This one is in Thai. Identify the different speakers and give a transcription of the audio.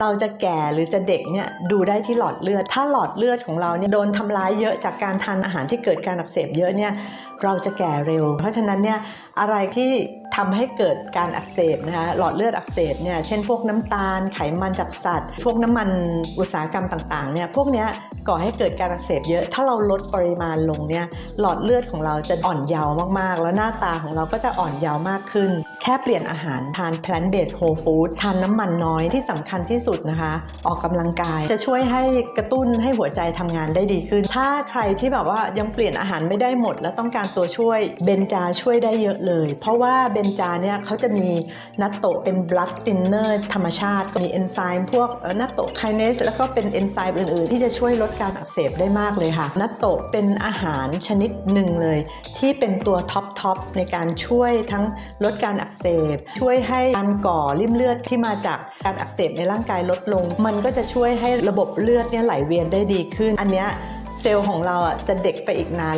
Speaker 1: เราจะแก่หรือจะเด็กเนี่ยดูได้ที่หลอดเลือด ถ้าหลอดเลือดของเราเนี่ยโดนทำร้ายเยอะจากการทานอาหารที่เกิดการอักเสบเยอะเนี่ยเราจะแก่เร็ว เพราะฉะนั้นเนี่ยอะไรที่ ทำให้เกิดการอักเสบนะคะหลอดเลือดอักเสบเนี่ยเช่นพวกน้ำตาลไขมันจากสัตว์ พวกน้ำมันอุตสาหกรรมต่างๆเนี่ยพวกเนี้ยก่อให้เกิดการอักเสบเยอะถ้าเราลดปริมาณลงเนี่ยหลอดเลือดของเราจะอ่อนเยาว์มากๆ แล้วหน้าตาของเราก็จะอ่อนเยาว์มากขึ้น แค่เปลี่ยนอาหารทาน plant based whole food ทานน้ำมันน้อยที่สำคัญที่สุดนะคะ ออกกำลังกายจะช่วยให้กระตุ้นให้หัวใจทำงานได้ดีขึ้น ถ้าใครที่แบบว่ายังเปลี่ยนอาหารไม่ได้หมด แล้วต้องการตัวช่วยเบนจาช่วยได้เยอะเลย เพราะว่าเบนจาเนี่ยเขาจะมีนัตโตะเป็น blood thinner ธรรมชาติ มีเอนไซม์พวกนัตโตะไคเนสแล้วก็เป็นเอนไซม์อื่นๆ ที่จะช่วยลดการอักเสบได้มากเลยค่ะ นัตโตะเป็นอาหารชนิดหนึ่งเลย ที่เป็นตัวท็อปทอปในการช่วยทั้งลดการอักเสบ ช่วยให้การก่อริ่มเลือดที่มาจากการอักเสบในร่างกายลดลง มันก็จะช่วยให้ระบบเลือดเนี่ยไหลเวียนได้ดีขึ้น อันเนี้ยเซลล์ของเราอะจะเด็กไปอีกนาน